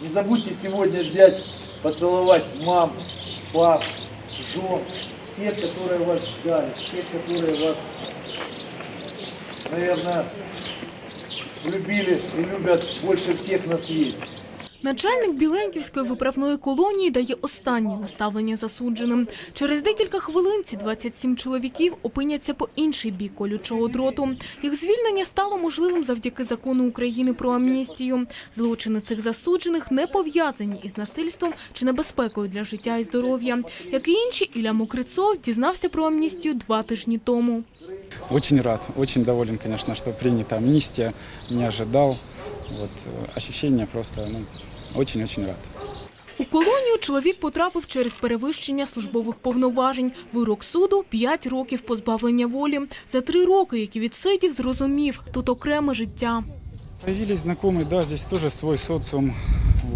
Не забудьте сегодня взять, поцеловать мам, пап, жен, тех, которые вас ждали, тех, которые вас, наверное, любили и любят больше всех на свете. Начальник Біленківської виправної колонії дає останнє наставлення засудженим. Через декілька хвилин ці 27 чоловіків опиняться по інший бік колючого дроту. Їх звільнення стало можливим завдяки закону України про амністію. Злочини цих засуджених не пов'язані із насильством чи небезпекою для життя і здоров'я. Як і інші, Ілля Мокрицов дізнався про амністію два тижні тому. Очень рад, очень доволен, конечно, что принята амнистия, не ожидал. Вот, э, ощущение просто, ну, очень-очень рад. У колонію чоловік потрапив через перевищення службових повноважень. Вирок суду – 5 років позбавлення волі. За три роки, які відсидів, зрозумів – тут окреме життя. Появились знайомі, да, здесь тоже соціум. социум.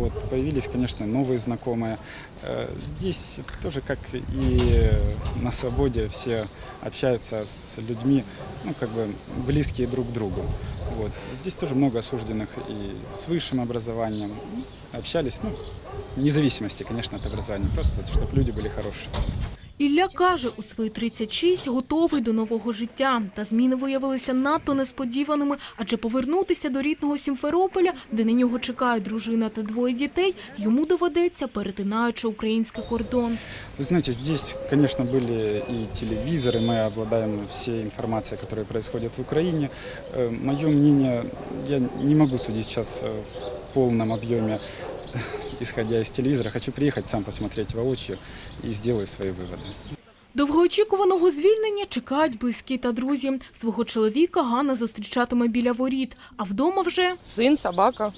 Вот, появились, конечно, новые знакомые. Э, Здесь тоже, как и на свободе, все общаются с людьми, ну, как бы близкие друг к другу. Вот. Здесь тоже много осужденных и с высшим образованием. Ну, Общались, ну, вне зависимости, конечно, от образования, просто чтобы люди были хорошие. Ілля каже, у свої 36 готовий до нового життя. Та зміни виявилися надто несподіваними, адже повернутися до рідного Сімферополя, де на нього чекають дружина та двоє дітей, йому доведеться, перетинаючи український кордон. Вы знаете, здесь, конечно, были и телевизоры, мы обладаем всей информацией, которая происходит в Украине. Мое мнение, я не могу судить сейчас э, в полном объеме, исходя из телевизора. Хочу приехать сам посмотреть воочию и сделаю свои выводы. Довгоочікуваного звільнення чекають близькі та друзі. Свого чоловіка Ганна зустрічатиме біля воріт, а вдома вже Сын, собака.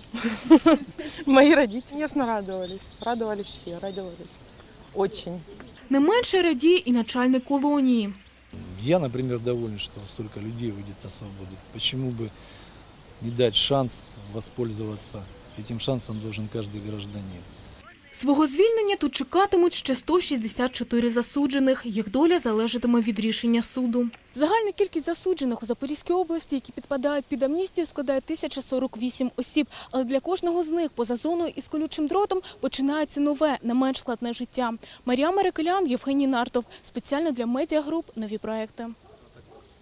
Мои родители, конечно, радовались. Радовали все, радовались. Очень. не менше радіє і начальник колонії. Я, например, доволен, что столько людей выйдет на свободу. Почему бы не дать шанс воспользоваться? Этим шансом должен каждый гражданин. Свого звільнення тут чекатимуть ще 164 засуджених. Їх доля залежатиме від рішення суду. Загальна кількість засуджених у Запорізькій області, які підпадають під амністію, складає 1048 осіб. Але для кожного з них поза зоною із колючим дротом починається нове, не менш складне життя. Марія Мерекелян, Євгеній Нартов. Спеціально для медіагруп нові проекти.